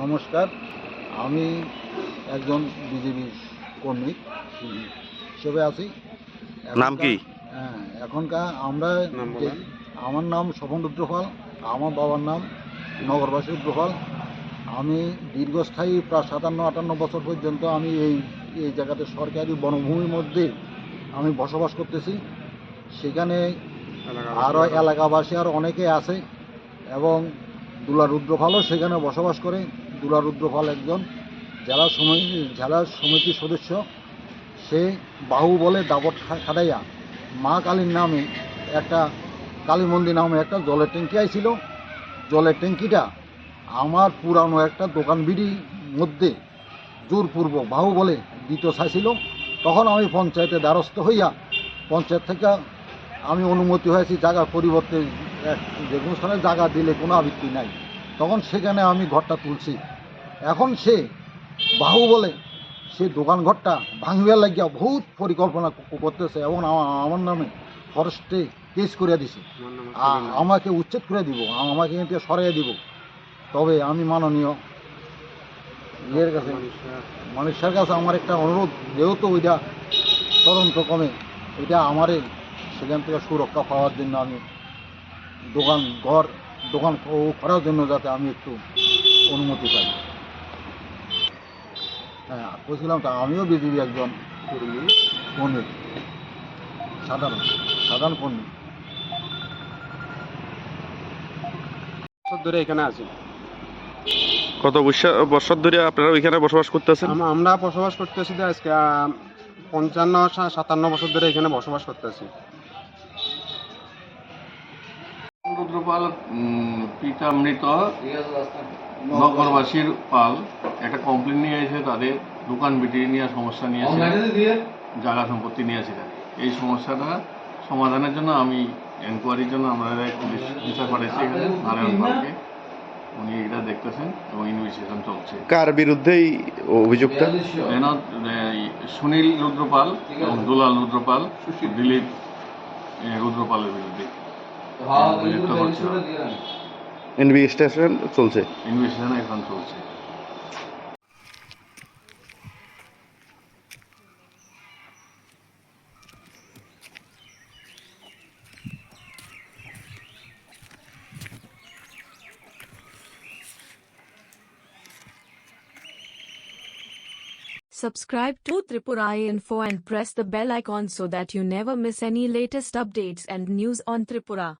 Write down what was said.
নমস্কার। আমি একজন বিজেপি কর্মী হিসেবে আছি। নাম কি? হ্যাঁ এখনকার আমরা। আমার নাম স্বপন রুদ্রপাল আমার বাবার নাম নগরবাসী রুদ্রপাল। আমি দীর্ঘস্থায়ী প্রায় সাতান্ন আটান্ন বছর পর্যন্ত আমি এই এই জায়গাতে সরকারি বনভূমির মধ্যে আমি বসবাস করতেছি। সেখানে আরও এলাকাবাসী আর অনেকে আছে এবং দুলা রুদ্রপালও সেখানে বসবাস করে। দুলা রুদ্রপাল একজন জেলা সমিতি, জেলা সমিতির সদস্য। সে বাহু বলে দাবট খাটাইয়া মা কালীর নামে একটা কালী মন্দির নামে একটা জলের ট্যাঙ্কি আইছিল। জলের ট্যাঙ্কিটা আমার পুরানো একটা দোকান বিড়ির মধ্যে জোরপূর্ব বাহু বলে দিতে চাইছিল। তখন আমি পঞ্চায়েতে দ্বারস্থ হইয়া পঞ্চায়েত থেকে আমি অনুমতি হয়েছি, জায়গা পরিবর্তে যে কোনো স্থানে জায়গা দিলে কোনো আবৃত্তি নাই। তখন সেখানে আমি ঘরটা তুলছি। এখন সে বাহু বলে সে দোকান ঘরটা ভাঙিবার লাগিয়া বহুত পরিকল্পনা করতেছে এবং আমার নামে ফরেস্টে কেস করে দিছে। আমাকে উচ্ছেদ করে দিব আমাকে এখান থেকে সরিয়ে দিব। তবে আমি মাননীয় ইয়ের কাছে মানুষের কাছে আমার একটা অনুরোধ যেহেতু ওইটা তদন্ত কমে এটা আমারে সেখান থেকে সুরক্ষা পাওয়ার জন্য আমি দোকান ঘর দোকান করার জন্য যাতে আমি একটু অনুমতি পাই। হ্যাঁ বলছিলাম তো আমিও বিজেপি একজন কর্মী সাধারণ সাধারণ কর্মী বছর ধরে এখানে আছি। কত বছর ধরে আপনারা ওইখানে বসবাস করতেছেন? আমরা বসবাস করতেছি আজকে পঞ্চান্ন সাতান্ন বছর ধরে এখানে বসবাস করতেছি। রুদ্রপাল উম, পিতা মৃত নগরবাসীর পাল। একটা কমপ্লেন নিয়ে এসে তাদের দোকান বিটি নিয়ে সমস্যা নিয়েছে জায়গা সম্পত্তি নিয়েছে এই সমস্যাটা সমাধানের জন্য আমি এনকোয়ারির জন্য আমরা এক পুলিশ বিচার পাঠাচ্ছি এখানে নারায়ণ পালকে। উনি এটা দেখতেছেন এবং ইনভেস্টিগেশন চলছে। কার বিরুদ্ধেই অভিযোগটা? সুনীল রুদ্রপাল এবং দুলাল রুদ্রপাল দিলীপ রুদ্রপালের বিরুদ্ধে। অভিযুক্ত করছে ইনভেস্টিগেশন চলছে ইনভেস্টিগেশন এখন চলছে Subscribe to Tripura Info and press the bell icon so that you never miss any latest updates and news on Tripura.